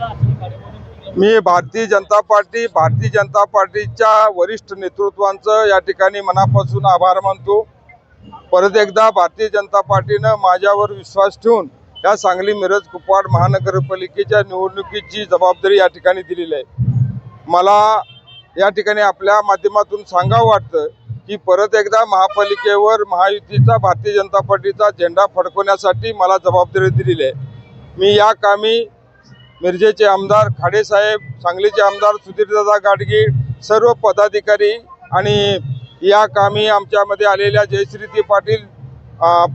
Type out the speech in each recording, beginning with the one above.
मी Bharatiya Janata party Bharatiya Janata पार्टीच्या वरिष्ठ नेतृत्वांचं या ठिकाणी मनापासून आभार मानतो. परत एकदा भारतीय जनता पार्टीनं माझ्यावर विश्वास ठेवून या सांगली मिरज कुपवाड महानगरपालिकेच्या निवडणुकीची जबाबदारी या ठिकाणी दिलेली आहे. मला या ठिकाणी आपल्या माध्यमातून सांगावं वाटतं की परत एकदा महापालिकेवर महायुतीचा भारतीय जनता पार्टीचा झेंडा फडकवण्यासाठी मला जबाबदारी दिलेली आहे. मी या कामी मिरजेचे आमदार खाडेसाहेब सांगलीचे आमदार सुधीरदादा गाडगे सर्व पदाधिकारी आणि या कामी आमच्यामध्ये आलेल्या जयश्रीती पाटील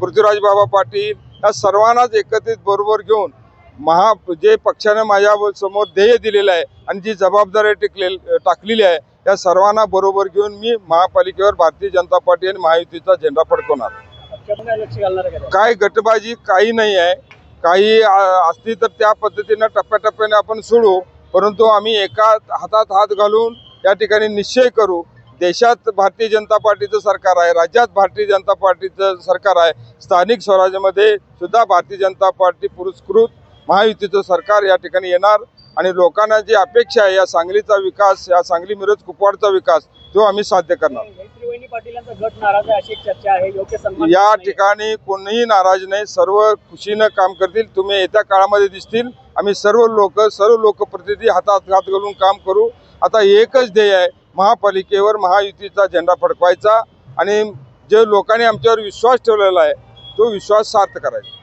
पृथ्वीराज बाबा पाटील या सर्वांनाच एकत्रित बरोबर घेऊन महा जे पक्षानं माझ्यासमोर ध्येय दिलेलं आहे आणि जी जबाबदारी टिकले टाकलेली आहे या सर्वांना बरोबर घेऊन मी महापालिकेवर भारतीय जनता पार्टी आणि महायुतीचा झेंडा फडकवणार? काय गटबाजी काही नाही आहे काही असली तर त्या पद्धतीनं टप्प्याटप्प्याने आपण सोडू. परंतु आम्ही एका हातात हात घालून या ठिकाणी निश्चय करू. देशात भारतीय जनता पार्टीचं सरकार आहे राज्यात भारतीय जनता पार्टीचं सरकार आहे. स्थानिक स्वराज्यामध्ये सुद्धा भारतीय जनता पार्टी पुरस्कृत महायुतीचं सरकार या ठिकाणी येणार. आणि लोकांना जी अपेक्षा आहे या सांगलीचा विकास या सांगली मिरज कुपवाडचा विकास तो आम्ही साध्य करणार. पाटील यांचा गट नाराज आहे अशी एक चर्चा आहे. योग्य सन्मान या नाही. ठिकाणी कोणीही नाराज नाही. सर्व खुशीनं काम करतील. तुम्ही येत्या काळामध्ये दिसतील. आम्ही सर्व लोक सर्व लोकप्रतिनिधी हातात हात घालून काम करू. आता एकच ध्येय आहे. महापालिकेवर महायुतीचा झेंडा फडकवायचा आणि जे लोकांनी आमच्यावर विश्वास ठेवलेला आहे तो विश्वास सार्थ करायचा.